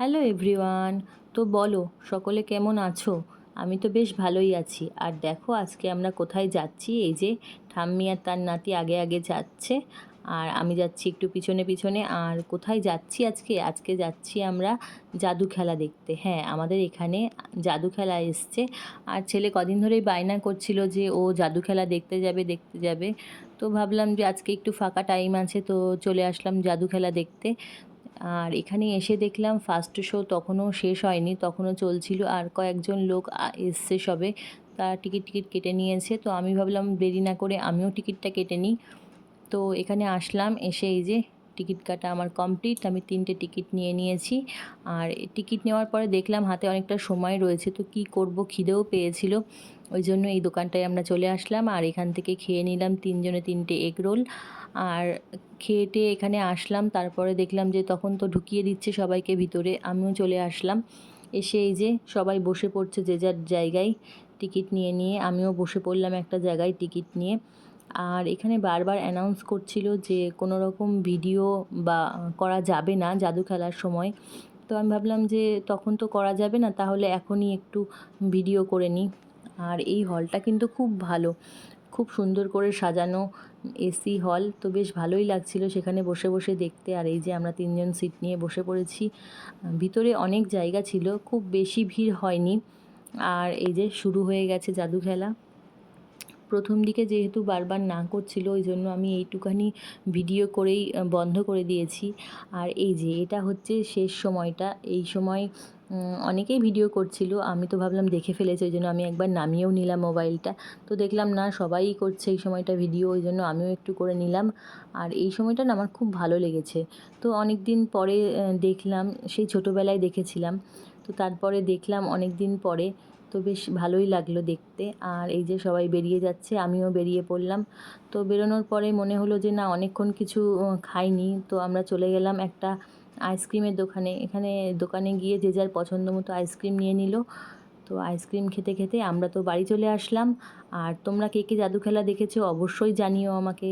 Hello everyone তো বলো, সকলে কেমন আছো? আমি তো বেশ ভালোই আছি। আর দেখো, আজকে আমরা কোথায় যাচ্ছি? এই যে, ঠাম্মি আর তার নাতি আগে আগে যাচ্ছে। আর আমি যাচ্ছি একটু পিছনে পিছনে। আর কোথায় যাচ্ছি আজকে? আজকে যাচ্ছি আমরা জাদু খেলা দেখতে। হ্যাঁ আমাদের এখানে জাদু খেলা এসছে। আর ছেলে কদিন ধরেই বায়না করছিল যে, ও জাদু খেলা দেখতে যাবে দেখতে যাবে। তো ভাবলাম যে, আজকে একটু ফাঁকা টাইম আছে, তো চলে আসলাম জাদু খেলা দেখতে। আর এখানে এসে দেখলাম ফার্স্ট শো তখনও শেষ হয়নি, তখনও চলছিল আর কয়েকজন লোক এসছে সবে। তারা টিকিট টিকিট কেটে নিয়েছে। তো আমি ভাবলাম দেরি না করে আমিও টিকিটটা কেটে নিই। তো এখানে আসলাম, এসে এই যে টিকিট কাটা আমার কমপ্লিট আমি তিনটে টিকিট নিয়ে নিয়েছি। আর টিকিট নেওয়ার পরে দেখলাম হাতে অনেকটা সময় রয়েছে, তো কি করব খিদেও পেয়েছিল। ওই জন্য এই দোকানটায় আমরা চলে আসলাম আর এখান থেকে খেয়ে নিলাম তিনজনে তিনটে এগ রোল। আর খেয়ে এখানে আসলাম, তারপরে দেখলাম যে তখন তো ঢুকিয়ে দিচ্ছে সবাইকে ভিতরে, আমিও চলে আসলাম। এসে এই যে সবাই বসে পড়ছে যে যার জায়গায় টিকিট নিয়ে নিয়ে, আমিও বসে পড়লাম একটা জায়গায় টিকিট নিয়ে। আর এখানে বারবার অ্যানাউন্স করছিল যে কোনো রকম ভিডিও বা করা যাবে না জাদু খেলার সময়। তো আমি ভাবলাম যে তখন তো করা যাবে না, তাহলে এখনই একটু ভিডিও করে নিই। আর এই হলটা কিন্তু খুব ভালো। খুব সুন্দর করে সাজানো এসি হল, তো বেশ ভালোই লাগছিল সেখানে বসে বসে দেখতে। আর এই যে আমরা তিনজন সিট নিয়ে বসে পড়েছি, ভিতরে অনেক জায়গা ছিল, খুব বেশি ভিড় হয়নি। আর এই যে শুরু হয়ে গেছে জাদু খেলা। প্রথম দিকে যেহেতু বারবার না করছিল, ওই জন্য আমি এইটুখানি ভিডিও করেই বন্ধ করে দিয়েছি। আর এই যে এটা হচ্ছে শেষ সময়টা, এই সময় অনেকেই ভিডিও করছিল। আমি তো ভাবলাম দেখে ফেলেছি, ওই জন্য আমি একবার নামিয়েও নিলাম মোবাইলটা তো দেখলাম, না, সবাই করছে এই সময়টা ভিডিও ওই জন্য আমিও একটু করে নিলাম। আর এই সময়টা না আমার খুব ভালো লেগেছে। তো অনেক দিন পরে দেখলাম, সেই ছোটোবেলায় দেখেছিলাম। তো তারপরে দেখলাম অনেক দিন পরে, তো বেশ ভালোই লাগল দেখতে। আর এই যে সবাই বেরিয়ে যাচ্ছে, আমিও বেরিয়ে পড়লাম। তো বেরোনোর পরে মনে হলো যে, না, অনেকক্ষণ কিছু খাইনি। তো আমরা চলে গেলাম একটা আইসক্রিমের দোকানে। এখানে দোকানে গিয়ে যে যার পছন্দ মতো আইসক্রিম নিয়ে নিল। তো আইসক্রিম খেতে খেতে আমরা তো বাড়ি চলে আসলাম। আর তোমরা কে কে জাদু খেলা দেখেছ অবশ্যই জানিও আমাকে।